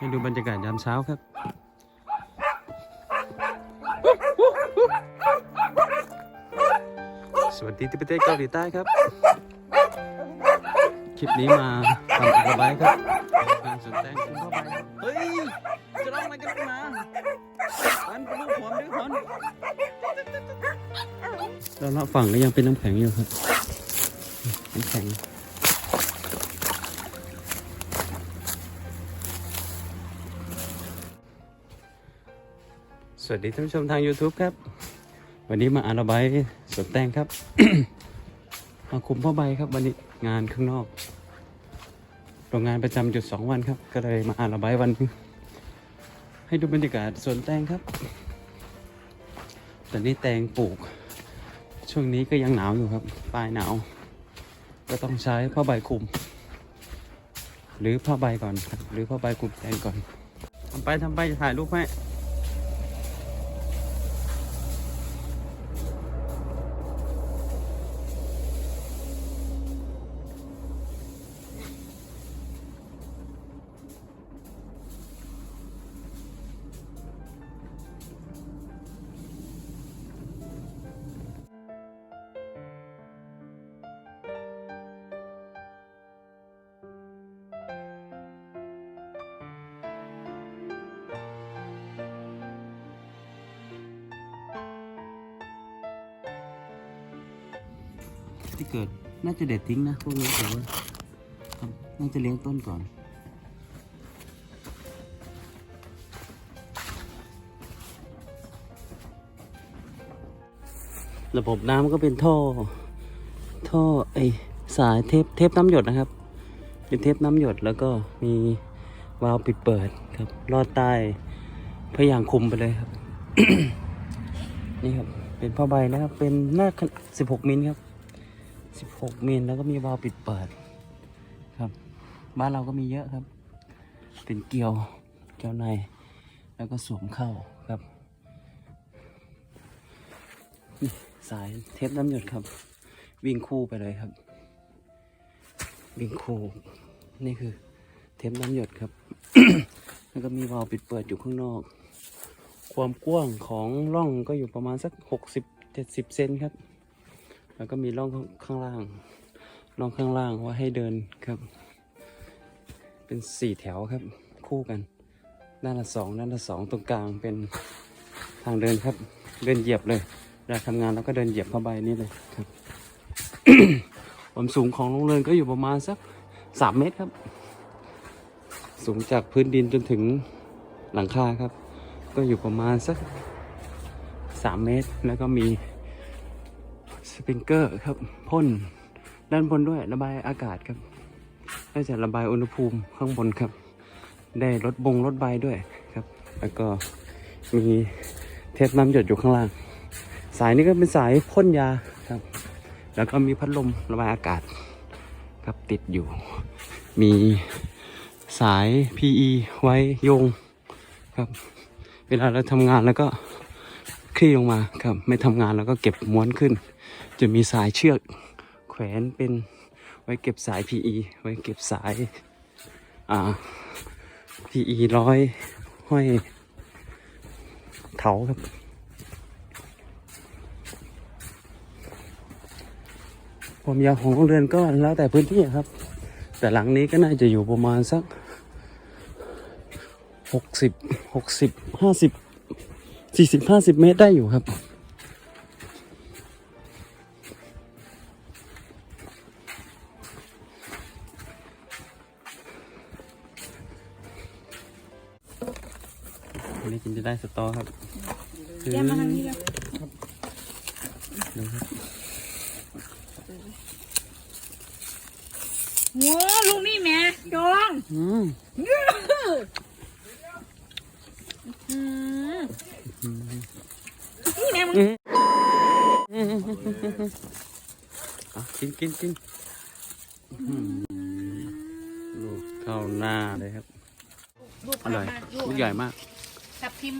ให้ดูบรรยากาศยามเช้าครับสวัสดีที่ประเทศเกาหลีใต้ครับ คลิปนี้มาทำอะไรครับงานสวนแตงคุณพ่อไปเฮ้ยจะร้องอะไรกันมาอันเป็นลูกผมด้วยคนแล้วละฝั่งก็ยังเป็นน้ำแข็งอยู่ครับ น้ำแข็ง วัสดีท่านผู้ชมทาง YouTube ครับ วันนี้มาอาระบายสวนแตงครับ มาคุมผ้าใบครับ วันนี้งานข้างนอก โรงงานประจำจุดสองวันครับ ก็เลยมาอาระบายวันนึงให้ดูบรรยากาศสวนแตงครับ ตอนนี้แตงปลูก ช่วงนี้ก็ยังหนาวอยู่ครับ ปลายหนาว ก็ต้องใช้ผ้าใบคุม หรือผ้าใบก่อนครับ หรือผ้าใบคุมแตงก่อนทำไปทำไปจะถ่ายรูปให้ ที่เกิดน่าจะเด็ดทิ้งนะพวกนี้แต่ว่าน่าจะเลี้ยงต้นก่อน ระบบน้ำก็เป็นท่อ ท่อไอสายเทปเทปน้ำหยดนะครับ เป็นเทปน้ำหยดแล้วก็มีวาล์วปิดเปิดครับ ลอดใต้พยางคุมไปเลยครับ นี่ครับ เป็นผ้าใบนะครับ เป็นหน้า16 มิลครับ 16มิลแล้วก็มีวาล์วปิดเปิดครับ บ้านเราก็มีเยอะครับ เป็นเกลียวเกลียวใน แล้วก็สวมเข้าครับนี่สายเทปน้ำหยดครับ วิ่งคู่ไปเลยครับ วิ่งคู่นี่คือเทปน้ำหยดครับ แล้วก็มีวาล์วปิดเปิดอยู่ข้างนอก ความกว้างของร่องก็อยู่ประมาณสัก 60-70 เซนครับ แล้วก็มีร่องข้างล่างร่องข้างล่างว่าให้เดินครับ เป็นสี่แถวครับคู่กัน ด้านละสองด้านละสองตรงกลางเป็นทางเดินครับ เดินเหยียบเลยเวลาทำงานแล้วก็เดินเหยียบผ้าใบนี่เลยครับความสูงของโรงเรือนก็อยู่ประมาณสักสามเมตรครับ สูงจากพื้นดินจนถึงหลังคาครับ ก็อยู่ประมาณสักสามเมตรแล้วก็มี ปริงเกอร์ครับพ่นด้านบนด้วยระบายอากาศครับน่าจะระบายอุณหภูมิข้างบนครับ ได้ลดบงลดใบด้วยครับ แล้วก็มีเทปน้ำหยดอยู่ข้างล่าง สายนี้ก็เป็นสายพ่นยาครับ แล้วก็มีพัดลมระบายอากาศครับติดอยู่ มีสาย PE ไว้โยงครับ เวลาเราทำงานแล้วก็ คลี่ลงมาครับ ไม่ทำงานแล้วก็เก็บม้วนขึ้น จะมีสายเชือก แขวนเป็นไว้เก็บสาย PE ไว้เก็บสายอ่า PE ร้อยห้อยเถาครับความยาวของโรงเรือนก็แล้วแต่พื้นที่ครับ แต่หลังนี้ก็น่าจะอยู่ประมาณสักหกสิบหกสิบห้าสิบ สี่สิบห้าสิบเมตรได้อยู่ครับ วันนี้กินจะได้สตอครับคือแยกมาทางนี้แล้วดูครับว้าลูกนี่แม่จองอืมอืม นี่แม่มึงอะกินกินกินอืมลูกเข้าหน้าเลยครับลูกอร่อยมากลูกใหญ่มากทับทิม